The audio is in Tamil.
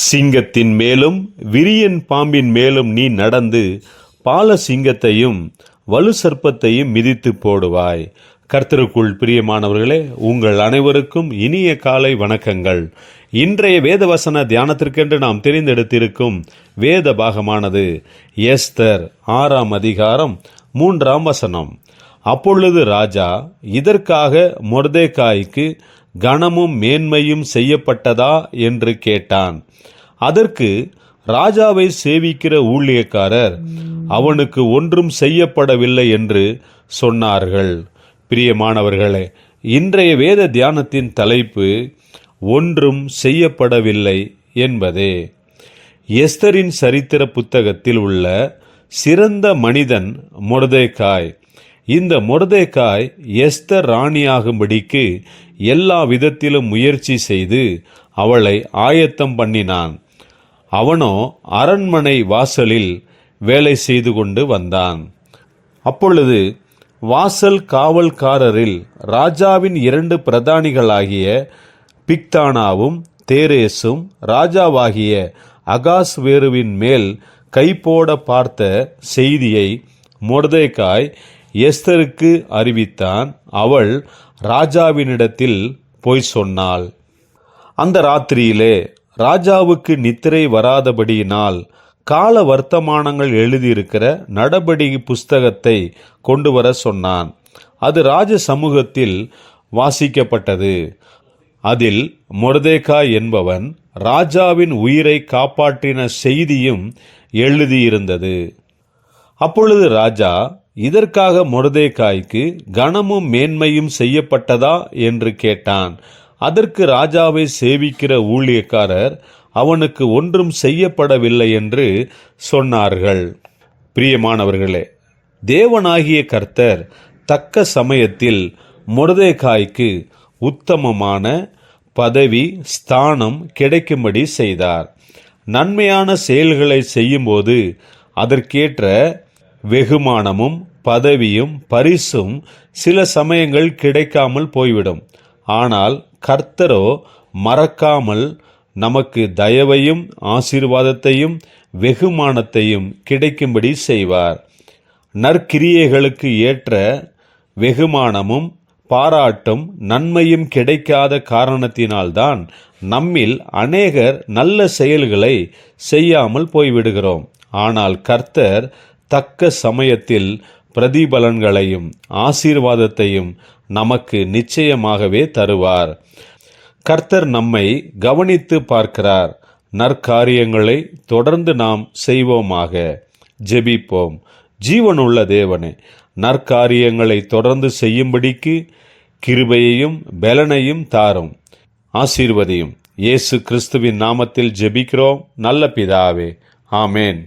சிங்கத்தின் மேலும் விரியன் பாம்பின் மேலும் நீ நடந்து பால சிங்கத்தையும் வலு சர்ப்பத்தையும் மிதித்து போடுவாய். கர்த்தருக்குள் பிரியமானவர்களே உங்கள் அனைவருக்கும் இனிய காலை வணக்கங்கள். இன்றைய வேதவசன தியானத்திற்கென்று நாம் தெரிந்தெடுத்திருக்கும் வேத பாகமானது எஸ்தர் ஆறாம் அதிகாரம் மூன்றாம் வசனம். அப்பொழுது ராஜா இதற்காக மொர்தேக்காய்க்கு கனமும் மேன்மையும் செய்யப்பட்டதா என்று கேட்டான். அதற்கு ராஜாவை சேவிக்கிற ஊழியக்காரர் அவனுக்கு ஒன்றும் செய்யப்படவில்லை என்று சொன்னார்கள். பிரியமானவர்களே இன்றைய வேத தியானத்தின் தலைப்பு ஒன்றும் செய்யப்படவில்லை என்பதே. எஸ்தரின் சரித்திர புத்தகத்தில் உள்ள சிறந்த மனிதன் மொர்தேகாய் இந்த மொர்தேகாய் எஸ்தர் ராணியாகும்படிக்கு எல்லா விதத்திலும் முயற்சி செய்து அவளை ஆயத்தம் பண்ணினான். அவனோ அரண்மனை வாசலில் வேலை செய்து கொண்டு வந்தான். அப்பொழுது வாசல் காவல்காரரில் ராஜாவின் இரண்டு பிரதானிகளாகிய பிக்தானாவும் தேரேசும் ராஜாவாகிய அகாஸ்வேருவின் மேல் கைப்போட பார்த்த செய்தியை மொர்தேக்காய் எஸ்தருக்கு அறிவித்தான். அவள் ராஜாவினிடத்தில் போய் சொன்னாள். அந்த ராத்திரியிலே ராஜாவுக்கு நித்திரை வராதபடியினால் கால வர்த்தமானங்கள் எழுதியிருக்கிற நடபடி புஸ்தகத்தை கொண்டு வர சொன்னான். அது ராஜ சமூகத்தில் வாசிக்கப்பட்டது. அதில் மொர்தேகா என்பவன் ராஜாவின் உயிரை காப்பாற்றின செய்தியும் எழுதியிருந்தது. அப்பொழுது ராஜா இதற்காக மொர்தேகாய்க்கு கனமும் மேன்மையும் செய்யப்பட்டதா என்று கேட்டான். அதற்கு ராஜாவை சேவிக்கிற ஊழியக்காரர் அவனுக்கு ஒன்றும் செய்யப்படவில்லை என்று சொன்னார்கள். பிரியமானவர்களே தேவனாகிய கர்த்தர் தக்க சமயத்தில் மொர்தேகாய்க்கு உத்தமமான பதவி ஸ்தானம் கிடைக்கும்படி செய்தார். நன்மையான செயல்களை செய்யும்போது அதற்கேற்ற வெகுமானமும் பதவியும் பரிசும் சில சமயங்கள் கிடைக்காமல் போய்விடும். ஆனால் கர்த்தரோ மறக்காமல் நமக்கு தயவையும் ஆசீர்வாதத்தையும் வெகுமானத்தையும் கிடைக்கும்படி செய்வார். நற்கிரியைகளுக்கு ஏற்ற வெகுமானமும் பாராட்டும் நன்மையும் கிடைக்காத காரணத்தினால்தான் நம்மில் அநேகர் நல்ல செயல்களை செய்யாமல் போய்விடுகிறோம். ஆனால் கர்த்தர் தக்க சமயத்தில் பிரதிபலன்களையும் ஆசீர்வாதத்தையும் நமக்கு நிச்சயமாகவே தருவார். கர்த்தர் நம்மை கவனித்து பார்க்கிறார். நற்காரியங்களை தொடர்ந்து நாம் செய்வோமாக. ஜெபிப்போம். ஜீவனுள்ள தேவனே நற்காரியங்களை தொடர்ந்து செய்யும்படிக்கு கிருபையையும் பலனையும் தாரும். ஆசீர்வதியும். இயேசு கிறிஸ்துவின் நாமத்தில் ஜெபிக்கிறோம். நல்ல பிதாவே. ஆமேன்.